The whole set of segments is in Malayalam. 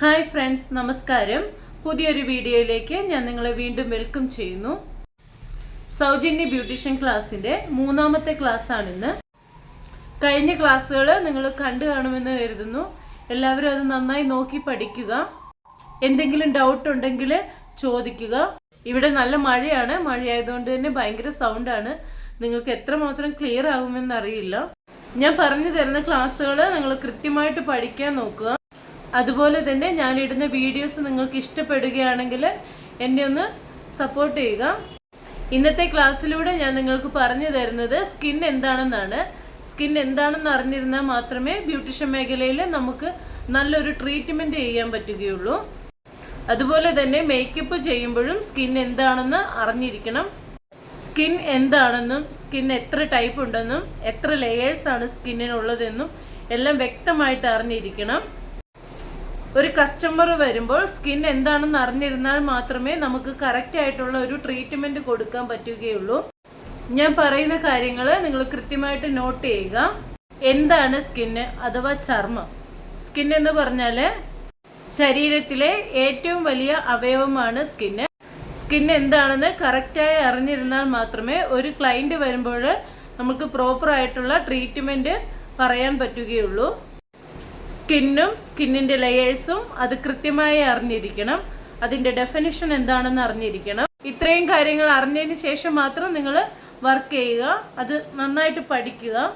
ഹായ് ഫ്രണ്ട്സ് നമസ്കാരം. പുതിയൊരു വീഡിയോയിലേക്ക് ഞാൻ നിങ്ങളെ വീണ്ടും വെൽക്കം ചെയ്യുന്നു. സൗജന്യ ബ്യൂട്ടീഷ്യൻ ക്ലാസ്സിന്റെ മൂന്നാമത്തെ ക്ലാസ്സാണിന്ന്. കഴിഞ്ഞ ക്ലാസ്സുകൾ നിങ്ങൾ കണ്ടു കാണുമെന്ന് കരുതുന്നു. എല്ലാവരും അത് നന്നായി നോക്കി പഠിക്കുക. എന്തെങ്കിലും ഡൗട്ട് ഉണ്ടെങ്കിൽ ചോദിക്കുക. ഇവിടെ നല്ല മഴയാണ്. മഴയായതുകൊണ്ട് തന്നെ ഭയങ്കര സൗണ്ടാണ് നിങ്ങൾക്ക് എത്രമാത്രം ക്ലിയർ ആകുമെന്ന് അറിയില്ല. ഞാൻ പറഞ്ഞു തരുന്ന ക്ലാസ്സുകൾ നിങ്ങൾ കൃത്യമായിട്ട് പഠിക്കാൻ നോക്കുക. അതുപോലെ തന്നെ ഞാൻ ഇടുന്ന വീഡിയോസ് നിങ്ങൾക്ക് ഇഷ്ടപ്പെടുകയാണെങ്കിൽ എന്നെ ഒന്ന് സപ്പോർട്ട് ചെയ്യുക. ഇന്നത്തെ ക്ലാസ്സിലൂടെ ഞാൻ നിങ്ങൾക്ക് പറഞ്ഞു തരുന്നത് സ്കിൻ എന്താണെന്നാണ്. സ്കിൻ എന്താണെന്ന് അറിഞ്ഞിരുന്നാൽ മാത്രമേ ബ്യൂട്ടീഷ്യൻ മേഖലയിൽ നമുക്ക് നല്ലൊരു ട്രീറ്റ്മെന്റ് ചെയ്യാൻ പറ്റുകയുള്ളൂ. അതുപോലെ തന്നെ മേക്കപ്പ് ചെയ്യുമ്പോഴും സ്കിൻ എന്താണെന്ന് അറിഞ്ഞിരിക്കണം. സ്കിൻ എന്താണെന്നും സ്കിൻ എത്ര ടൈപ്പ് ഉണ്ടെന്നും എത്ര ലെയേഴ്സാണ് സ്കിന്നിനുള്ളതെന്നും എല്ലാം വ്യക്തമായിട്ട് അറിഞ്ഞിരിക്കണം. ഒരു കസ്റ്റമർ വരുമ്പോൾ സ്കിൻ എന്താണെന്ന് അറിഞ്ഞിരുന്നാൽ മാത്രമേ നമുക്ക് കറക്റ്റ് ആയിട്ടുള്ള ഒരു ട്രീറ്റ്മെന്റ് കൊടുക്കാൻ പറ്റുകയുള്ളൂ. ഞാൻ പറയുന്ന കാര്യങ്ങൾ നിങ്ങൾ കൃത്യമായിട്ട് നോട്ട് ചെയ്യുക. എന്താണ് സ്കിന്ന് അഥവാ ചർമ്മം? സ്കിൻ എന്ന് പറഞ്ഞാൽ ശരീരത്തിലെ ഏറ്റവും വലിയ അവയവമാണ് സ്കിന്ന് സ്കിൻ എന്താണെന്ന് കറക്റ്റായി അറിഞ്ഞിരുന്നാൽ മാത്രമേ ഒരു ക്ലയന്റ് വരുമ്പോൾ നമുക്ക് പ്രോപ്പറായിട്ടുള്ള ട്രീറ്റ്മെന്റ് പറയാൻ പറ്റുകയുള്ളൂ. സ്കിന്നും സ്കിന്നിന്റെ ലെയേഴ്സും അത് കൃത്യമായി അറിഞ്ഞിരിക്കണം. അതിന്റെ ഡെഫിനിഷൻ എന്താണെന്ന് അറിഞ്ഞിരിക്കണം. ഇത്രയും കാര്യങ്ങൾ അറിഞ്ഞതിന് ശേഷം മാത്രം നിങ്ങൾ വർക്ക് ചെയ്യുക. അത് നന്നായിട്ട് പഠിക്കുക.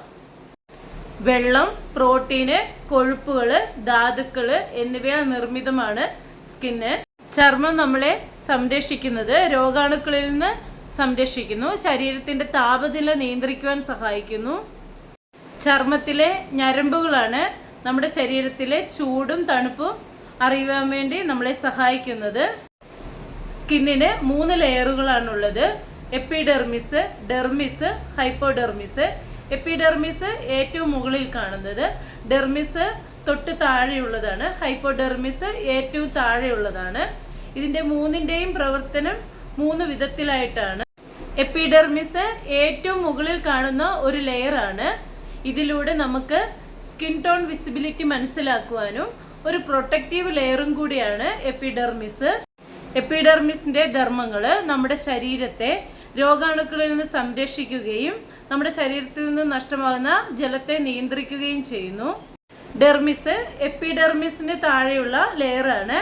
വെള്ളം പ്രോട്ടീന് കൊഴുപ്പുകൾ ധാതുക്കൾ എന്നിവയാൽ നിർമ്മിതമാണ് സ്കിന്ന്. ചർമ്മം നമ്മളെ സംരക്ഷിക്കുന്നത് രോഗാണുക്കളിൽ നിന്ന് സംരക്ഷിക്കുന്നു ശരീരത്തിന്റെ താപനില നിയന്ത്രിക്കുവാൻ സഹായിക്കുന്നു. ചർമ്മത്തിലെ ഞരമ്പുകളാണ് നമ്മുടെ ശരീരത്തിലെ ചൂടും തണുപ്പും അറിയുവാൻ വേണ്ടി നമ്മളെ സഹായിക്കുന്നത് സ്കിന്നിന് മൂന്ന് ലെയറുകളാണുള്ളത്. Epidermis dermis hypodermis. എപ്പിഡെർമിസ് ഏറ്റവും മുകളിൽ കാണുന്നത്. ഡെർമിസ് തൊട്ട് താഴെയുള്ളതാണ്. ഹൈപ്പോഡെർമിസ് ഏറ്റവും താഴെയുള്ളതാണ്. ഇതിന്റെ മൂന്നിന്റെയും പ്രവർത്തനം മൂന്ന് വിധത്തിലായിട്ടാണ്. എപ്പിഡെർമിസ് ഏറ്റവും മുകളിൽ കാണുന്ന ഒരു ലെയറാണ്. ഇതിലൂടെ നമുക്ക് സ്കിൻ ടോൺ വിസിബിലിറ്റി മനസ്സിലാക്കുവാനും ഒരു പ്രൊട്ടക്റ്റീവ് ലെയറും കൂടിയാണ് എപ്പിഡെർമിസ്. എപ്പിഡെർമിസിന്റെ ധർമ്മങ്ങൾ നമ്മുടെ ശരീരത്തെ രോഗാണുക്കളിൽ നിന്ന് സംരക്ഷിക്കുകയും നമ്മുടെ ശരീരത്തിൽ നിന്ന് നഷ്ടമാകുന്ന ജലത്തെ നിയന്ത്രിക്കുകയും ചെയ്യുന്നു. ഡെർമിസ് എപ്പിഡെർമിസിന് താഴെയുള്ള ലെയറാണ്.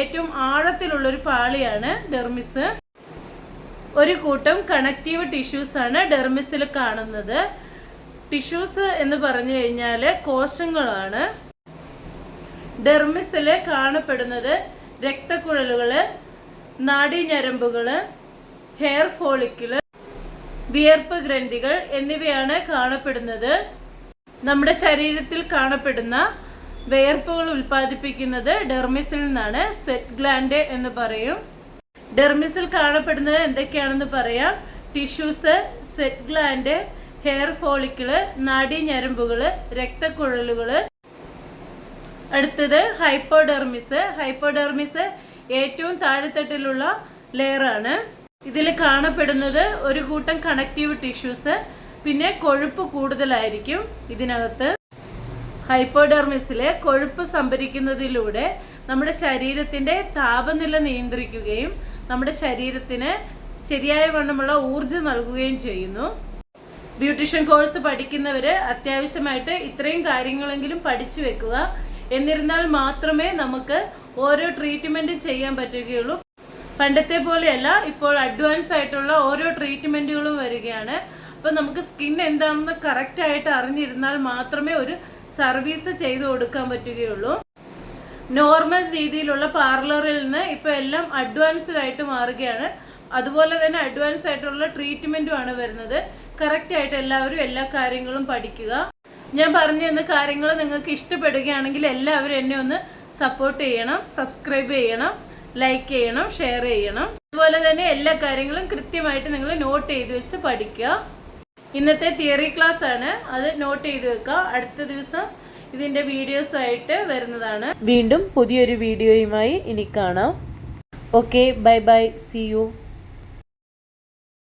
ഏറ്റവും ആഴത്തിലുള്ള ഒരു പാളിയാണ് ഡെർമിസ്. ഒരു കൂട്ടം കണക്റ്റീവ് ടിഷ്യൂസാണ് ഡെർമിസിൽ കാണുന്നത്. ടിഷ്യൂസ് എന്ന് പറഞ്ഞു കഴിഞ്ഞാൽ കോശങ്ങളാണ്. ഡെർമിസിൽ കാണപ്പെടുന്നത് രക്തക്കുഴലുകൾ നാഡീഞരമ്പുകൾ ഹെയർ ഫോളിക്കിൾ വിയർപ്പ് ഗ്രന്ഥികൾ എന്നിവയാണ് കാണപ്പെടുന്നത്. നമ്മുടെ ശരീരത്തിൽ കാണപ്പെടുന്ന വിയർപ്പുകൾ ഉൽപ്പാദിപ്പിക്കുന്നത് ഡെർമിസിൽ നിന്നാണ്. സ്വെറ്റ് ഗ്ലാൻഡ് എന്ന് പറയും. ഡെർമിസിൽ കാണപ്പെടുന്നത് എന്തൊക്കെയാണെന്ന് പറയാം. Tissues sweat gland hair follicle നാഡീഞരമ്പുകൾ രക്തക്കുഴലുകൾ അടുത്തത് ഹൈപ്പോഡെർമിസ് ഹൈപ്പോഡെർമിസ് ഏറ്റവും താഴെത്തട്ടിലുള്ള ലെയറാണ് ഇതിൽ കാണപ്പെടുന്നത് ഒരു കൂട്ടം കണക്റ്റീവ് ടിഷ്യൂസ് പിന്നെ കൊഴുപ്പ് കൂടുതലായിരിക്കും ഇതിനകത്ത്. ഹൈപ്പോഡെർമിസിലെ കൊഴുപ്പ് സംഭരിക്കുന്നതിലൂടെ നമ്മുടെ ശരീരത്തിന്റെ താപനില നിയന്ത്രിക്കുകയും നമ്മുടെ ശരീരത്തിന് ശരിയായ വണ്ണമുള്ള ഊർജം നൽകുകയും ചെയ്യുന്നു. ബ്യൂട്ടീഷ്യൻ കോഴ്സ് പഠിക്കുന്നവർ അത്യാവശ്യമായിട്ട് ഇത്രയും കാര്യങ്ങളെങ്കിലും പഠിച്ചു വെക്കുക. എന്നിരുന്നാൽ മാത്രമേ നമുക്ക് ഓരോ ട്രീറ്റ്മെന്റ് ചെയ്യാൻ പറ്റുകയുള്ളൂ. പണ്ടത്തെ പോലെയല്ല ഇപ്പോൾ അഡ്വാൻസ് ആയിട്ടുള്ള ഓരോ ട്രീറ്റ്മെന്റുകളും വരികയാണ്. അപ്പോൾ നമുക്ക് സ്കിൻ എന്താണെന്ന് കറക്റ്റായിട്ട് അറിഞ്ഞിരുന്നാൽ മാത്രമേ ഒരു സർവീസ് ചെയ്തു കൊടുക്കാൻ പറ്റുകയുള്ളൂ. നോർമൽ രീതിയിലുള്ള പാർലറിൽ നിന്ന് ഇപ്പോൾ എല്ലാം അഡ്വാൻസ്ഡ് ആയിട്ട് മാറുകയാണ്. അതുപോലെ തന്നെ അഡ്വാൻസ് ആയിട്ടുള്ള ട്രീറ്റ്മെന്റും ആണ് വരുന്നത്. കറക്റ്റായിട്ട് എല്ലാവരും എല്ലാ കാര്യങ്ങളും പഠിക്കുക. ഞാൻ പറഞ്ഞു തന്ന കാര്യങ്ങൾ നിങ്ങൾക്ക് ഇഷ്ടപ്പെടുകയാണെങ്കിൽ എല്ലാവരും എന്നെ ഒന്ന് സപ്പോർട്ട് ചെയ്യണം സബ്സ്ക്രൈബ് ചെയ്യണം ലൈക്ക് ചെയ്യണം ഷെയർ ചെയ്യണം. അതുപോലെ തന്നെ എല്ലാ കാര്യങ്ങളും കൃത്യമായിട്ട് നിങ്ങൾ നോട്ട് ചെയ്ത് വെച്ച് പഠിക്കുക. ഇന്നത്തെ തിയറി ക്ലാസ് ആണ്. അത് നോട്ട് ചെയ്ത് വെക്കുക. അടുത്ത ദിവസം ഇതിന്റെ വീഡിയോസ് ആയിട്ട് വരുന്നതാണ്. വീണ്ടും പുതിയൊരു വീഡിയോയുമായി ഇനി കാണാം. Okay bye bye see you